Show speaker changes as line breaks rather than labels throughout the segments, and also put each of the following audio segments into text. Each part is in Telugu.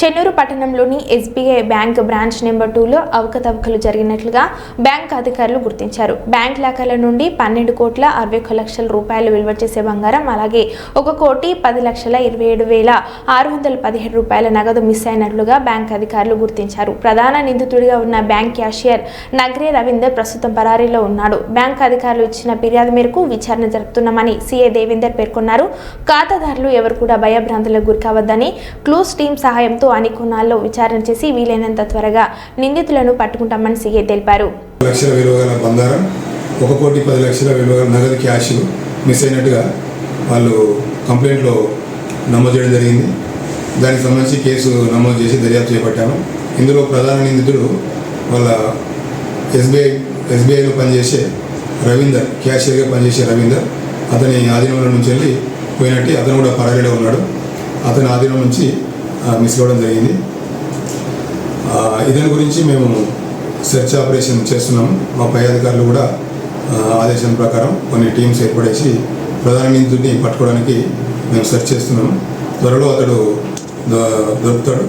చెన్నూరు పట్టణంలోని ఎస్బీఐ బ్యాంక్ బ్రాంచ్ నెంబర్ టూలో అవకతవకలు జరిగినట్లుగా బ్యాంక్ అధికారులు గుర్తించారు. బ్యాంక్ లాకర్ల నుండి పన్నెండు కోట్ల అరవై ఒక్క లక్షల రూపాయలు విలువ చేసే బంగారం అలాగే ఒక కోటి పది లక్షల ఇరవై ఏడు వేల ఆరు వందల పదిహేడు రూపాయల నగదు మిస్ అయినట్లుగా బ్యాంక్ అధికారులు గుర్తించారు. ప్రధాన నిందితుడిగా ఉన్న బ్యాంక్ క్యాషియర్ నగ్రే రవీందర్ ప్రస్తుతం పరారీలో ఉన్నాడు. బ్యాంక్ అధికారులు ఇచ్చిన ఫిర్యాదు మేరకు విచారణ జరుపుతున్నామని సీఏ దేవేందర్ పేర్కొన్నారు. ఖాతాదారులు ఎవరు కూడా భయభ్రాంతులకు గురికావద్దని క్లూస్ టీం సహాయంతో అన్ని కోణాల్లో విచారణ చేసి వీలైనంత త్వరగా నిందితులను పట్టుకుంటామని సిఐ తెలిపారు.
లక్షల విలువ గల బంగారం ఒక కోటి పది లక్షల విలువ నగదు క్యాష్ మిస్ అయినట్టుగా వాళ్ళు కంప్లైంట్లో నమోదు చేయడం జరిగింది. దానికి సంబంధించి కేసు నమోదు చేసి దర్యాప్తు చేపట్టాము. ఇందులో ప్రధాన నిందితుడు వాళ్ళ ఎస్బీఐ ఎస్బీఐలో పనిచేసే రవీందర్ క్యాషియర్గా పనిచేసే రవీందర్. అతని ఆధీనంలో నుంచి వెళ్ళి పోయినట్టు అతను కూడా పరారీలో ఉన్నాడు. అతని ఆధీనం నుంచి మిస్ అవ్వడం జరిగింది. ఇదని ఇతని గురించి మేము సెర్చ్ ఆపరేషన్ చేస్తున్నాము మా పై అధికారులు కూడా ఆదేశం ప్రకారం కొన్ని టీమ్స్ ఏర్పడేసి ప్రధాన నిందితుడిని పట్టుకోవడానికి మేము సెర్చ్ చేస్తున్నాము త్వరలో అతడు దొరుకుతాడు.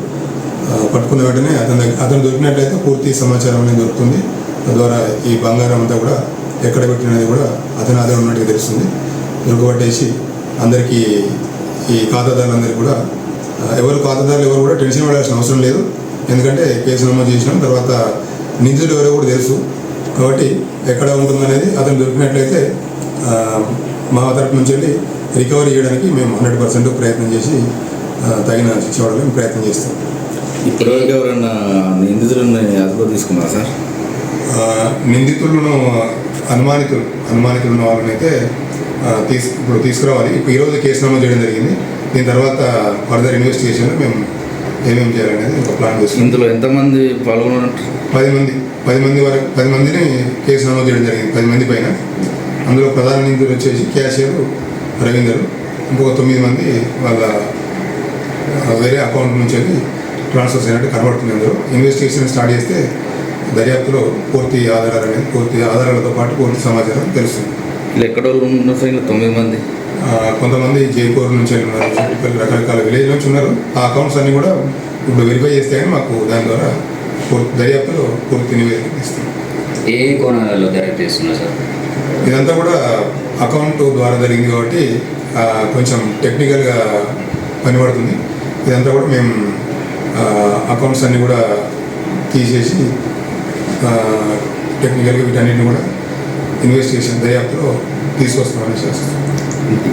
పట్టుకున్న వెంటనే అతని అతను దొరికినట్లయితే పూర్తి సమాచారం అనేది దొరుకుతుంది. తద్వారా ఈ బంగారం అంతా కూడా ఎక్కడ పెట్టినది కూడా అతని ఆధారం ఉన్నట్టుగా తెలుస్తుంది. దొరకబట్టేసి అందరికీ ఈ ఖాతాదారులందరికీ కూడా ఎవరు ఖాతాదారులు ఎవరు కూడా టెన్షన్ పడాల్సిన అవసరం లేదు. ఎందుకంటే కేసు నమోదు చేసినాం తర్వాత నిందితులు ఎవరో కూడా తెలుసు. కాబట్టి ఎక్కడ ఉంటుందనేది అతను దొరికినట్లయితే మా తరపు నుంచి వెళ్ళి రికవరీ చేయడానికి మేము హండ్రెడ్ పర్సెంట్ ప్రయత్నం చేసి తగిన శిక్ష మేము ప్రయత్నం చేస్తాం.
ఇప్పటివరకు ఎవరైనా నిందితులను అదుపులో తీసుకున్నారా సార్?
నిందితులను అనుమానితులు అనుమానితులు ఉన్న వాళ్ళని అయితే తీసు ఇప్పుడు తీసుకురావాలి. ఇప్పుడు ఈరోజు కేసు నమోదు చేయడం జరిగింది. దీని తర్వాత ఫర్దర్ ఇన్వెస్టిగేషన్లో మేము ఏమేమి చేయాలనేది ఒక ప్లాన్ చేస్తున్నాం.
ఇందులో ఎంతమంది పాల్గొన్నట్టు
పది మంది పది మంది వరకు పది మందిని కేసు నమోదు చేయడం జరిగింది. పది మంది పైన. అందులో ప్రధాన నిందితులు వచ్చేసి క్యాషియర్ రవీందర్. ఇంకొక తొమ్మిది మంది వాళ్ళ వేరే అకౌంట్ నుంచి వెళ్ళి ట్రాన్స్ఫర్స్ అయినట్టు కనబడుతుంది అందులో. ఇన్వెస్టిగేషన్ స్టార్ట్ చేస్తే దర్యాప్తులో పూర్తి ఆధారాలు అనేది పూర్తి ఆధారాలతో పాటు పూర్తి సమాచారం తెలుస్తుంది.
ఎక్కడ తొమ్మిది మంది.
కొంతమంది జైపూర్ నుంచి ఉన్నారు చుట్టుపక్కల రకరకాల విలేజ్ నుంచి ఉన్నారు. ఆ అకౌంట్స్ అన్ని కూడా ఇప్పుడు వెరిఫై చేస్తే కానీ మాకు దాని ద్వారా పూర్తి దర్యాప్తులో పూర్తి నివేదిక ఇస్తాం.
ఏ కోణాలలో దర్యాప్తు చేస్తున్నారు సార్?
ఇదంతా కూడా అకౌంట్ ద్వారా జరిగింది కాబట్టి కొంచెం టెక్నికల్గా పనిపడుతుంది ఇదంతా కూడా మేము అకౌంట్స్ అన్నీ కూడా తీసేసి టెక్నికల్గా వీటన్నిటిని కూడా ఇన్వెస్టిగేషన్ దర్యాప్తులో తీసుకొస్తామని చేస్తాం. it